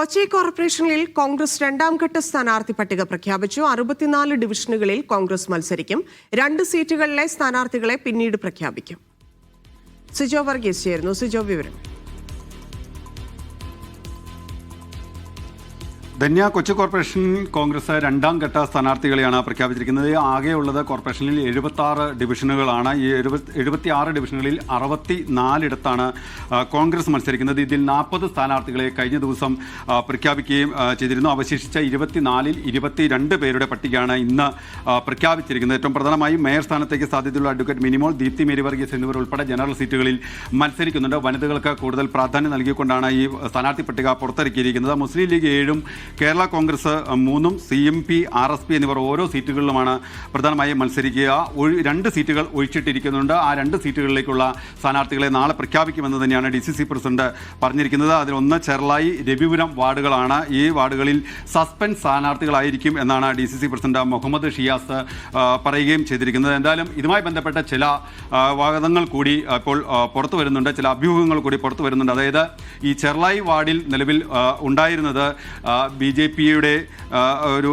കൊച്ചി കോർപ്പറേഷനിൽ കോൺഗ്രസ് രണ്ടാം ഘട്ട സ്ഥാനാർത്ഥി പട്ടിക പ്രഖ്യാപിച്ചു. അറുപത്തിനാല് ഡിവിഷനുകളിൽ കോൺഗ്രസ് മത്സരിക്കും. രണ്ട് സീറ്റുകളിലെ സ്ഥാനാർത്ഥികളെ പിന്നീട് പ്രഖ്യാപിക്കും. സിജോ വർഗീസ് ചേരുന്നു. സിജോ വിവരം. ധന്യ കൊച്ചി കോർപ്പറേഷനിൽ കോൺഗ്രസ് രണ്ടാം ഘട്ട സ്ഥാനാർത്ഥികളെയാണ് പ്രഖ്യാപിച്ചിരിക്കുന്നത്. ആകെയുള്ളത് കോർപ്പറേഷനിൽ എഴുപത്തി ആറ് ഡിവിഷനുകളാണ്. ഈ എഴുപത്തി എഴുപത്തി ആറ് ഡിവിഷനുകളിൽ അറുപത്തി നാലിടത്താണ് കോൺഗ്രസ് മത്സരിക്കുന്നത്. ഇതിൽ നാൽപ്പത് സ്ഥാനാർത്ഥികളെ കഴിഞ്ഞ ദിവസം പ്രഖ്യാപിക്കുകയും ചെയ്തിരുന്നു. അവശേഷിച്ച ഇരുപത്തിനാലിൽ ഇരുപത്തിരണ്ട് പേരുടെ പട്ടികയാണ് ഇന്ന് പ്രഖ്യാപിച്ചിരിക്കുന്നത്. ഏറ്റവും പ്രധാനമായും മേയർ സ്ഥാനത്തേക്ക് സാധ്യതയുള്ള അഡ്വക്കേറ്റ് മിനിമോൾ ദീപ്തി മേരി വർഗീസ് എന്നിവർ ഉൾപ്പെടെ ജനറൽ സീറ്റുകളിൽ മത്സരിക്കുന്നുണ്ട്. വനിതകൾക്ക് കൂടുതൽ പ്രാധാന്യം നൽകിക്കൊണ്ടാണ് ഈ സ്ഥാനാർത്ഥി പട്ടിക പുറത്തിറക്കിയിരിക്കുന്നത്. മുസ്ലിം ലീഗ് ഏഴും കേരള കോൺഗ്രസ് മൂന്നും C M P R S P എന്നിവർ ഓരോ സീറ്റുകളിലുമാണ് പ്രധാനമായും മത്സരിക്കുക. രണ്ട് സീറ്റുകൾ ഒഴിച്ചിട്ടിരിക്കുന്നുണ്ട്. ആ രണ്ട് സീറ്റുകളിലേക്കുള്ള സ്ഥാനാർത്ഥികളെ നാളെ പ്രഖ്യാപിക്കുമെന്ന് തന്നെയാണ് ഡി സി സി പ്രസിഡന്റ് പറഞ്ഞിരിക്കുന്നത്. അതിലൊന്ന് ചെർലായി രവിപുരം വാർഡുകളാണ്. ഈ വാർഡുകളിൽ സസ്പെൻസ് സ്ഥാനാർത്ഥികളായിരിക്കും എന്നാണ് D C C president Muhammad Shiyas പറയുകയും ചെയ്തിരിക്കുന്നത്. എന്തായാലും ഇതുമായി ബന്ധപ്പെട്ട ചില വാദങ്ങൾ കൂടി ഇപ്പോൾ പുറത്തു വരുന്നുണ്ട്. ചില അഭ്യൂഹങ്ങൾ കൂടി പുറത്തു വരുന്നുണ്ട്. അതായത് ഈ ചെർലായി വാർഡിൽ നിലവിൽ ഉണ്ടായിരുന്നത് ബി ജെ പിയുടെ ഒരു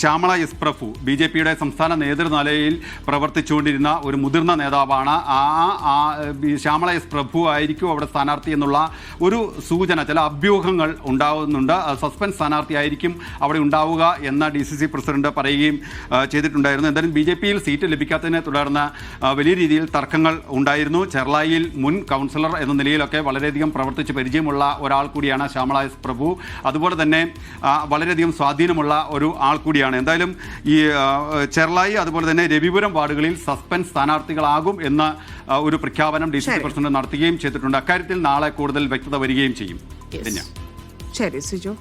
Shyamala S Prabhu B J പിയുടെ സംസ്ഥാന നേതൃനിലയിൽ പ്രവർത്തിച്ചുകൊണ്ടിരുന്ന ഒരു മുതിർന്ന നേതാവാണ്. ആ ശ്യാമള എസ് പ്രഭു ആയിരിക്കും അവിടെ സ്ഥാനാർത്ഥി എന്നുള്ള ഒരു സൂചന ചില അഭ്യൂഹങ്ങൾ ഉണ്ടാകുന്നുണ്ട് സസ്പെൻസ് സ്ഥാനാർത്ഥി ആയിരിക്കും അവിടെ ഉണ്ടാവുക എന്ന ഡി സി സി പ്രസിഡന്റ് പറയുകയും ചെയ്തിട്ടുണ്ടായിരുന്നു. എന്തായാലും ബി ജെ പിയിൽ സീറ്റ് ലഭിക്കാത്തതിനെ തുടർന്ന് വലിയ രീതിയിൽ തർക്കങ്ങൾ ഉണ്ടായിരുന്നു. ചെർളായിൽ മുൻ കൗൺസിലർ എന്ന നിലയിലൊക്കെ വളരെയധികം പ്രവർത്തിച്ച് പരിചയമുള്ള ഒരാൾ കൂടിയാണ് ശ്യാമള എസ് പ്രഭു. അതുപോലെ തന്നെ വളരെയധികം സ്വാധീനമുള്ള ഒരു ആൾ കൂടിയാണ്. എന്തായാലും ഈ ചെർലായി അതുപോലെ തന്നെ രവിപുരം വാർഡുകളിൽ സസ്പെൻസ് സ്ഥാനാർത്ഥികളാകും എന്ന ഒരു പ്രഖ്യാപനം ഡി സി പ്രസിഡന്റ് നടത്തുകയും ചെയ്തിട്ടുണ്ട്. അക്കാര്യത്തിൽ നാളെ കൂടുതൽ വ്യക്തത വരികയും ചെയ്യും. ശരി സിജോ.